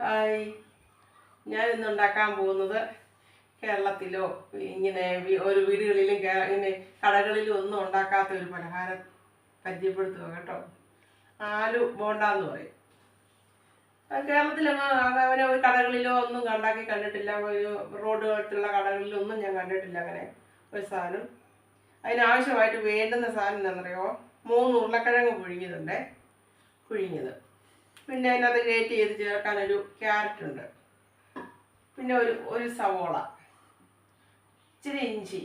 Hi. ഞാൻ ഇന്ന് ഉണ്ടാക്കാൻ പോകുന്നത് കേരളത്തിലോ ഇങ്ങനെ ഒരു വീടുകളിലും ഇങ്ങനെ കടകളിലും ഒന്നും ഉണ്ടാക്കാത്ത ഒരു പലഹാരം പരിചയപ്പെടുത്തുക കേട്ടോ. ആലു ബോണ്ടാന്ന് പറയും. അത് കേരളത്തിലൊന്നും അങ്ങനെ ഒരു കടകളിലോ ഒന്നും ഉണ്ടാക്കി കണ്ടിട്ടില്ല. ഒരു റോഡുകളുള്ള കടകളിലൊന്നും ഞാൻ കണ്ടിട്ടില്ല അങ്ങനെ ഒരു സാധനം. അതിനാവശ്യമായിട്ട് വേണ്ടുന്ന സാധനം എന്താണെന്നറിയോ മൂന്ന് ഉരുളക്കിഴങ്ങ് പുഴുങ്ങിയതുണ്ടേ. പുഴുങ്ങിയത്. പിന്നെ അതിനകത്ത് ഗ്രേറ്റ് ചെയ്ത് ചേർക്കാനൊരു ക്യാരറ്റ് ഉണ്ട്. പിന്നെ ഒരു ഒരു സവോള ഇച്ചിരി ഇഞ്ചി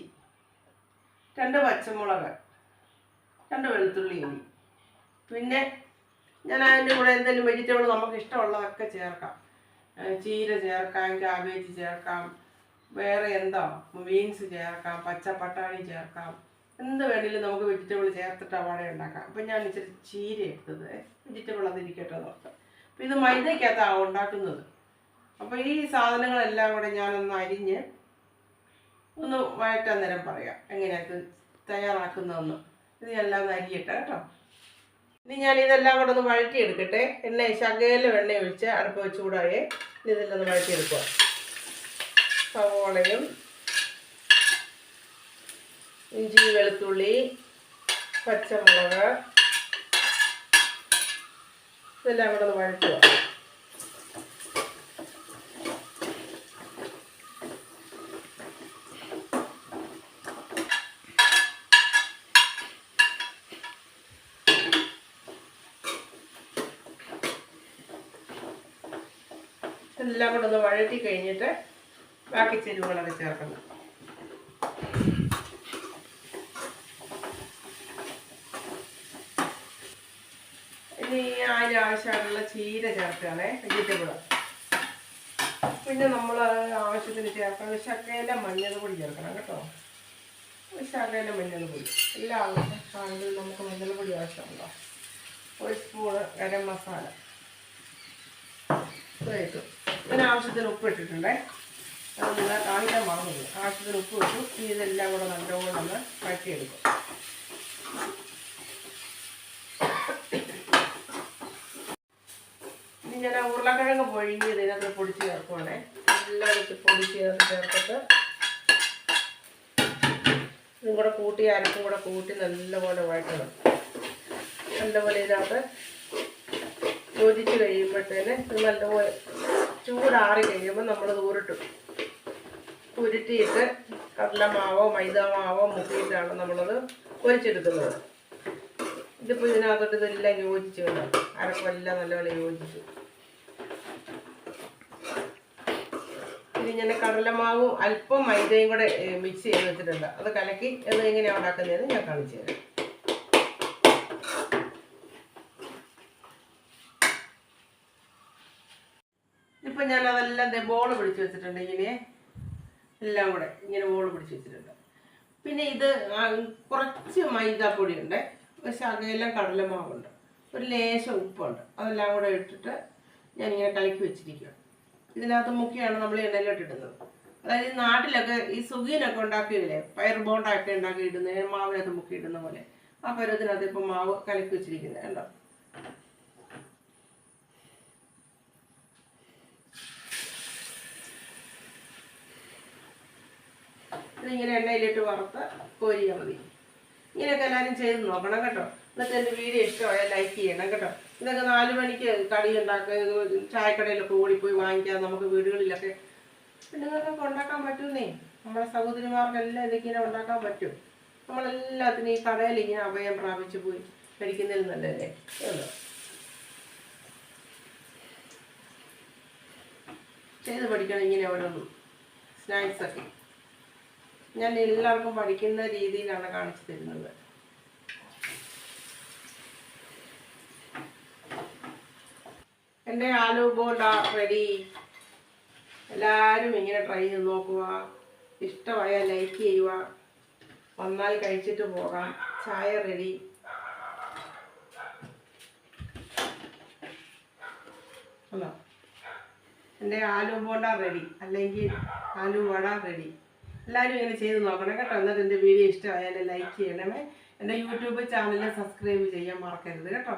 രണ്ട് പച്ചമുളക് രണ്ട് വെളുത്തുള്ളി ഇനി പിന്നെ ഞാൻ അതിന്റെ കൂടെ എന്തെങ്കിലും വെജിറ്റബിൾ നമുക്ക് ഇഷ്ടമുള്ളതൊക്കെ ചേർക്കാം. ചീര ചേർക്കാം ക്യാബേജ് ചേർക്കാം വേറെ എന്താ ബീൻസ് ചേർക്കാം പച്ച പട്ടാണി ചേർക്കാം. എന്ത് വേണമെങ്കിലും നമുക്ക് വെജിറ്റബിൾ ചേർത്തിട്ട് വട ഉണ്ടാക്കാം. അപ്പം ഞാൻ ഇച്ചിരി ചീര എടുത്തത്. വെജിറ്റബിൾ അതിരിക്കട്ടെ നോക്കാം അപ്പം ഇത് മൈദയ്ക്കകത്താണ് ഉണ്ടാക്കുന്നത്. അപ്പോൾ ഈ സാധനങ്ങളെല്ലാം കൂടെ ഞാനൊന്ന് അരിഞ്ഞ് ഒന്ന് വഴറ്റാൻ നേരം പറയാം. എങ്ങനെയാണ് തയ്യാറാക്കുന്നതെന്ന്. ഇത് എല്ലാം അരിയട്ടെ കേട്ടോ. ഇനി ഞാൻ ഇതെല്ലാം കൂടെ ഒന്ന് വഴറ്റിയെടുക്കട്ടെ. എണ്ണ ശകലം എണ്ണ ഒഴിച്ച് അടുപ്പ് വെച്ച് കൂടായേ ഇനി ഇതെല്ലാം ഒന്ന് വഴറ്റിയെടുക്കുക സവോളയും ഇഞ്ചി വെളുത്തുള്ളി പച്ചമുളക്. ഇതെല്ലാം കൂടെ ഒന്ന് വഴറ്റുക. എല്ലാം കൂടെ ഒന്ന് വഴറ്റി കഴിഞ്ഞിട്ട് ബാക്കി ചേരുവകളൊക്കെ ചേർക്കണം ഇനി അതിന് ആവശ്യമായിട്ടുള്ള ചീര ചേർക്കുകയാണേ വെജിറ്റബിൾ പിന്നെ നമ്മൾ ആവശ്യത്തിന് ചേർക്കണം ശക്കയിലെ പൊടി ചേർക്കണം കേട്ടോ. ഒരു മഞ്ഞൾ പൊടി. എല്ലാ ആവശ്യമാണെങ്കിലും നമുക്ക് മഞ്ഞൾ പൊടി ആവശ്യമുണ്ടോ? ഒരു സ്പൂണ് ഗരം മസാല. ഇട്ടു പിന്നെ ആവശ്യത്തിന് ഉപ്പ് ഇട്ടിട്ടുണ്ടേ. അത് നിങ്ങൾ കാണിക്കാൻ മറന്നു ആവശ്യത്തിന് ഉപ്പ് ഇട്ടു. ഇതെല്ലാം കൂടെ നല്ലോണം ഒന്ന് വഴറ്റിയെടുക്കും. ഇനി ഞാൻ ആ ഉരുളക്കിഴങ്ങ് പൊഴിഞ്ഞ് ഇതിനകത്ത് പൊടിച്ച് ചേർക്കുവാണേ. എല്ലാം പൊടി ചേർത്ത് ചേർത്തിട്ട് ഇതും കൂടെ കൂട്ടി അരപ്പും കൂടെ കൂട്ടി നല്ലപോലെ വഴറ്റണം. നല്ലപോലെ ഇതിനകത്ത് യോജിച്ച് കഴിയുമ്പോഴത്തേന് ഇത് നല്ലപോലെ ചൂടാറി കഴിയുമ്പോൾ നമ്മൾ ഊരിട്ടു ഉരുട്ടിയിട്ട് കടലമാവോ മൈദാമാവോ മുക്കിയിട്ടാണ് നമ്മളത് പൊരിച്ചെടുക്കുന്നത്. ഇതിപ്പോൾ ഇതിനകത്തോട്ട് ഇതെല്ലാം യോജിച്ച് വേണം അരപ്പെല്ലാം നല്ലപോലെ യോജിച്ചു. ഇനി ഞാൻ കടലമാവും അല്പം മൈദയും കൂടെ മിക്സ് ചെയ്ത് വെച്ചിട്ടുണ്ട്. അത് കലക്കി അത് എങ്ങനെയാണ് ഉണ്ടാക്കുന്നതെന്ന് ഞാൻ കാണിച്ചു തരാം. ഇപ്പം ഞാൻ അതെല്ലാം ബോൾ പിടിച്ച് വെച്ചിട്ടുണ്ട് ഇങ്ങനെ. എല്ലാം കൂടെ ഇങ്ങനെ ബോൾ പിടിച്ച് വെച്ചിട്ടുണ്ട്. പിന്നെ ഇത് കുറച്ച് മൈദാപ്പൊടി ഉണ്ട് ഒരു ശകലം കടലമാവുണ്ട്. ഒരു ലേശം ഉപ്പുണ്ട്. അതെല്ലാം കൂടെ ഇട്ടിട്ട് ഞാനിങ്ങനെ കലക്കി വെച്ചിരിക്കുക ഇതിനകത്ത് മുക്കിയാണ് നമ്മൾ എണ്ണയിലോട്ട് ഇടുന്നത് അതായത് നാട്ടിലൊക്കെ ഈ സുഗീനൊക്കെ ഉണ്ടാക്കിയില്ലേ? പയർ ബോണ്ടൊക്കെ ഉണ്ടാക്കി ഇടുന്നേ മാവിനകത്ത് മുക്കി ഇടുന്ന പോലെ. ആ പരുവത്തിനകത്ത് ഇപ്പം മാവ് കലക്കി വെച്ചിരിക്കുന്നത് കണ്ടോ? ഇതിങ്ങനെ എണ്ണയിലിട്ട് വറുത്ത് കോരിയാൽ മതി. ഇങ്ങനെയൊക്കെ എല്ലാവരും ചെയ്ത് നോക്കണം കേട്ടോ. എന്നിട്ട് എന്റെ വീഡിയോ ഇഷ്ടമായ ലൈക്ക് ചെയ്യണം കേട്ടോ. ഇതൊക്കെ നാല് മണിക്ക് കടി ഉണ്ടാക്കുക ചായക്കടയിലൊക്കെ ഓടിപ്പോയി വാങ്ങിക്കാം നമുക്ക് വീടുകളിലൊക്കെ പെണ്ണുങ്ങൾക്കൊക്കെ ഉണ്ടാക്കാൻ പറ്റുന്നേ. നമ്മളെ സഹോദരിമാർക്കെല്ലാം ഇതൊക്കെ ഉണ്ടാക്കാൻ പറ്റും. നമ്മളെല്ലാത്തിനും ഈ കടയിൽ ഇങ്ങനെ അഭയം പ്രാപിച്ചു പോയി കഴിക്കുന്നതിൽ നല്ലതല്ലേ? ചെയ്ത് പഠിക്കണം ഇങ്ങനെ സ്നാക്സ് ഒക്കെ. ഞാൻ എല്ലാവർക്കും പഠിക്കുന്ന രീതിയിലാണ് കാണിച്ചു തരുന്നത്. എന്റെ ആലു ബോണ്ട റെഡി എല്ലാവരും ഇങ്ങനെ ട്രൈ ചെയ്ത് നോക്കുക. ഇഷ്ടമായാൽ ലൈക്ക് ചെയ്യുക. വന്നാൽ കഴിച്ചിട്ട് പോകാം. ചായ റെഡി ഹലോ എന്റെ ആലു ബോണ്ട റെഡി അല്ലെങ്കിൽ ആലു വട റെഡി എല്ലാവരും ഇങ്ങനെ ചെയ്ത് നോക്കണം കേട്ടോ. എന്നിട്ട് എന്റെ വീഡിയോ ഇഷ്ടമായാൽ ലൈക്ക് ചെയ്യണമേ. എന്റെ യൂട്യൂബ് ചാനൽ സബ്സ്ക്രൈബ് ചെയ്യാൻ മറക്കരുത് കേട്ടോ.